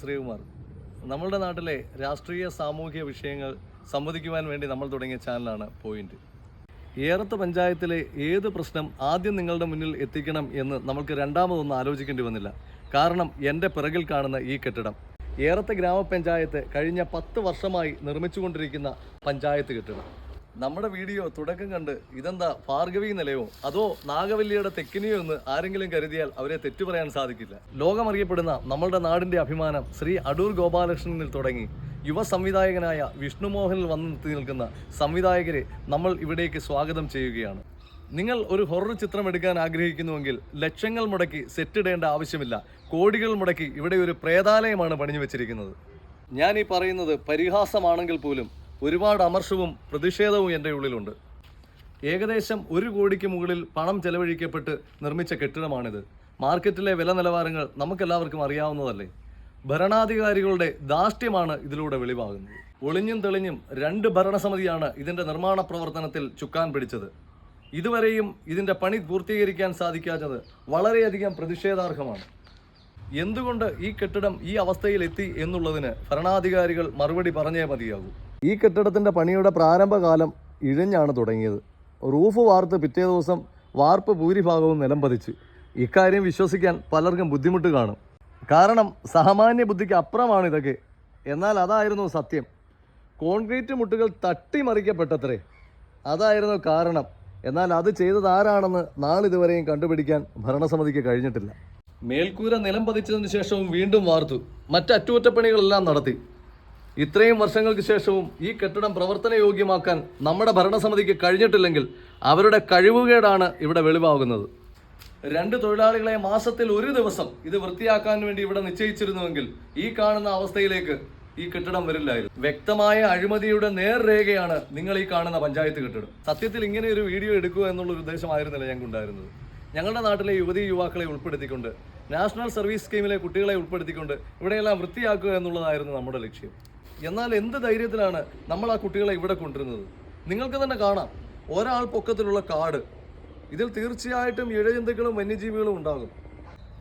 ശ്രീകുമാർ. നമ്മളുടെ നാട്ടിലെ രാഷ്ട്രീയ സാമൂഹിക വിഷയങ്ങൾ സംവദിക്കുവാൻ വേണ്ടി നമ്മൾ തുടങ്ങിയ ചാനലാണ് പോയിന്റ്. ഏറത്ത് പഞ്ചായത്തിലെ ഏത് പ്രശ്നം ആദ്യം നിങ്ങളുടെ മുന്നിൽ എത്തിക്കണം എന്ന് നമ്മൾക്ക് രണ്ടാമതൊന്നും ആലോചിക്കേണ്ടി വന്നില്ല. കാരണം എന്റെ പിറകിൽ കാണുന്ന ഈ കെട്ടിടം. ഏറത്തെ ഗ്രാമപഞ്ചായത്ത് കഴിഞ്ഞ പത്ത് വർഷമായി നിർമ്മിച്ചുകൊണ്ടിരിക്കുന്ന പഞ്ചായത്ത് കെട്ടിടം. നമ്മുടെ വീഡിയോ തുടക്കം കണ്ട് ഇതെന്താ ഭാർഗവി നിലയോ? അതോ നാഗവല്ലിയുടെ തെക്കിനിയോ എന്ന് ആരെങ്കിലും കരുതിയാൽ അവരെ തെറ്റു പറയാൻ സാധിക്കില്ല. ലോകമറിയപ്പെടുന്ന നമ്മളുടെ നാടിന്റെ അഭിമാനം ശ്രീ അടൂർ ഗോപാലകൃഷ്ണനിൽ തുടങ്ങി. യുവ സംവിധായകനായ വിഷ്ണുമോഹനിൽ വന്നു നിർത്തി നിൽക്കുന്ന സംവിധായകരെ നമ്മൾ ഇവിടേക്ക് സ്വാഗതം ചെയ്യുകയാണ്. നിങ്ങൾ ഒരു ഹൊറർ ചിത്രം എടുക്കാൻ ആഗ്രഹിക്കുന്നുവെങ്കിൽ ലക്ഷങ്ങൾ മുടക്കി സെറ്റ് ഇടേണ്ട ആവശ്യമില്ല. കോടികൾ മുടക്കി ഇവിടെ ഒരു പ്രേതാലയമാണ് പണിഞ്ഞു വെച്ചിരിക്കുന്നത്. ഞാൻ ഈ പറയുന്നത് പരിഹാസമാണെങ്കിൽ പോലും ഒരുപാട് അമർഷവും പ്രതിഷേധവും എന്റെ ഉള്ളിലുണ്ട്. ഏകദേശം ഒരു കോടിക്ക് മുകളിൽ പണം ചെലവഴിക്കപ്പെട്ട് നിർമ്മിച്ച കെട്ടിടമാണിത്. മാർക്കറ്റിലെ വില നിലവാരങ്ങൾ നമുക്കെല്ലാവർക്കും അറിയാവുന്നതല്ലേ? ഭരണാധികാരികളുടെ ധാർഷ്ട്യമാണ് ഇതിലൂടെ വെളിവാകുന്നത്. ഒളിഞ്ഞും തെളിഞ്ഞും രണ്ട് ഭരണസമിതിയാണ് ഇതിന്റെ നിർമ്മാണ പ്രവർത്തനത്തിൽ ചുക്കാൻ പിടിച്ചത്. ഇതുവരെയും ഇതിന്റെ പണി പൂർത്തീകരിക്കാൻ സാധിക്കാത്തത് വളരെയധികം പ്രതിഷേധാർഹമാണ്. എന്തുകൊണ്ട് ഈ കെട്ടിടം ഈ അവസ്ഥയിലെത്തി എന്നുള്ളതിന് ഭരണാധികാരികൾ മറുപടി പറഞ്ഞേ മതിയാകൂ? ഈ കെട്ടിടത്തിന്റെ പണിയുടെ പ്രാരംഭകാലം ഇഴഞ്ഞാണ് തുടങ്ങിയത്. റൂഫ് വാർത്ത് പിറ്റേ ദിവസം വാർപ്പ് ഭൂരിഭാഗവും നിലം പതിച്ച്. ഇക്കാര്യം വിശ്വസിക്കാൻ പലർക്കും ബുദ്ധിമുട്ട് കാണും. കാരണം സാമാന്യ ബുദ്ധിക്ക് അപ്പുറമാണ് ഇതൊക്കെ. എന്നാൽ അതായിരുന്നു സത്യം. കോൺക്രീറ്റ് മുട്ടുകൾ തട്ടിമറിക്കപ്പെട്ടത്രേ. അതായിരുന്നു കാരണം. എന്നാൽ അത് ചെയ്തത് ആരാണെന്ന് നാളിതുവരെയും കണ്ടുപിടിക്കാൻ ഭരണസമിതിക്ക് കഴിഞ്ഞിട്ടില്ല. മേൽക്കൂര നിലം പതിച്ചതിന് ശേഷവും വീണ്ടും വാർത്തു. മറ്റ് അറ്റകുറ്റപ്പണികളെല്ലാം നടത്തി. ഇത്രയും വർഷങ്ങൾക്ക് ശേഷവും ഈ കെട്ടിടം പ്രവർത്തനയോഗ്യമാക്കാൻ നമ്മുടെ ഭരണസമിതിക്ക് കഴിഞ്ഞിട്ടില്ലെങ്കിൽ അവരുടെ കഴിവുകേടാണ് ഇവിടെ വെളിവാകുന്നത്. രണ്ട് തൊഴിലാളികളെ മാസത്തിൽ ഒരു ദിവസം ഇത് വൃത്തിയാക്കാൻ വേണ്ടി ഇവിടെ നിശ്ചയിച്ചിരുന്നുവെങ്കിൽ ഈ കാണുന്ന അവസ്ഥയിലേക്ക് ഈ കെട്ടിടം വരില്ലായിരുന്നു. വ്യക്തമായ അഴിമതിയുടെ നേർരേഖയാണ് നിങ്ങൾ ഈ കാണുന്ന പഞ്ചായത്ത് കെട്ടിടം. സത്യത്തിൽ ഇങ്ങനെ ഒരു വീഡിയോ എടുക്കുക എന്നുള്ള ഉദ്ദേശമായിരുന്നില്ല ഞങ്ങൾക്ക് ഉണ്ടായിരുന്നത്. ഞങ്ങളുടെ നാട്ടിലെ യുവതി യുവാക്കളെ ഉൾപ്പെടുത്തിക്കൊണ്ട് നാഷണൽ സർവീസ് സ്കീമിലെ കുട്ടികളെ ഉൾപ്പെടുത്തിക്കൊണ്ട് ഇവിടെയെല്ലാം വൃത്തിയാക്കുക എന്നുള്ളതായിരുന്നു നമ്മുടെ ലക്ഷ്യം. എന്നാൽ എന്ത് ധൈര്യത്തിലാണ് നമ്മൾ ആ കുട്ടികളെ ഇവിടെ കൊണ്ടുവരുന്നത്? നിങ്ങൾക്ക് തന്നെ കാണാം. ഒരാൾ പൊക്കത്തിലുള്ള കാട്. ഇതിൽ തീർച്ചയായിട്ടും ഇഴജന്തുക്കളും വന്യജീവികളും ഉണ്ടാകും.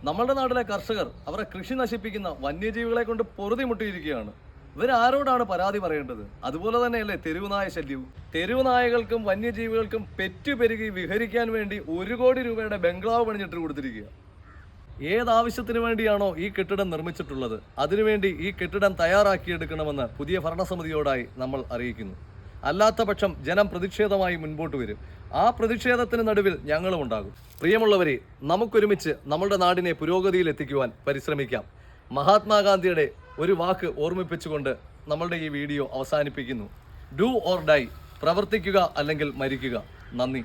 നമ്മുടെ നാട്ടിലെ കർഷകർ അവരുടെ കൃഷി നശിപ്പിക്കുന്ന വന്യജീവികളെ കൊണ്ട് പൊറുതിമുട്ടിയിരിക്കുകയാണ് ഇവരാരോടാണ് പരാതി പറയേണ്ടത്? അതുപോലെ തന്നെയല്ലേ തെരുവുനായ ശല്യവും? തെരുവുനായകൾക്കും വന്യജീവികൾക്കും പെറ്റുപെരുകി വിഹരിക്കാൻ വേണ്ടി ഒരു കോടി രൂപയുടെ ബംഗ്ലാവ് പണിഞ്ഞിട്ട് കൊടുത്തിരിക്കുക ഏതാവശ്യത്തിന് വേണ്ടിയാണോ ഈ കെട്ടിടം നിർമ്മിച്ചിട്ടുള്ളത്? അതിനുവേണ്ടി ഈ കെട്ടിടം തയ്യാറാക്കിയെടുക്കണമെന്ന് പുതിയ ഭരണസമിതിയോടായി നമ്മൾ അറിയിക്കുന്നു. അല്ലാത്ത പക്ഷം ജനം പ്രതിഷേധമായി മുൻപോട്ട് വരും. ആ പ്രതിഷേധത്തിന് നടുവിൽ ഞങ്ങളും ഉണ്ടാകും. പ്രിയമുള്ളവരെ നമുക്കൊരുമിച്ച് നമ്മുടെ നാടിനെ പുരോഗതിയിൽ എത്തിക്കുവാൻ പരിശ്രമിക്കാം. മഹാത്മാഗാന്ധിയുടെ ഒരു വാക്ക് ഓർമ്മിപ്പിച്ചുകൊണ്ട് നമ്മളുടെ ഈ വീഡിയോ അവസാനിപ്പിക്കുന്നു. Do or die. പ്രവർത്തിക്കുക അല്ലെങ്കിൽ മരിക്കുക. നന്ദി.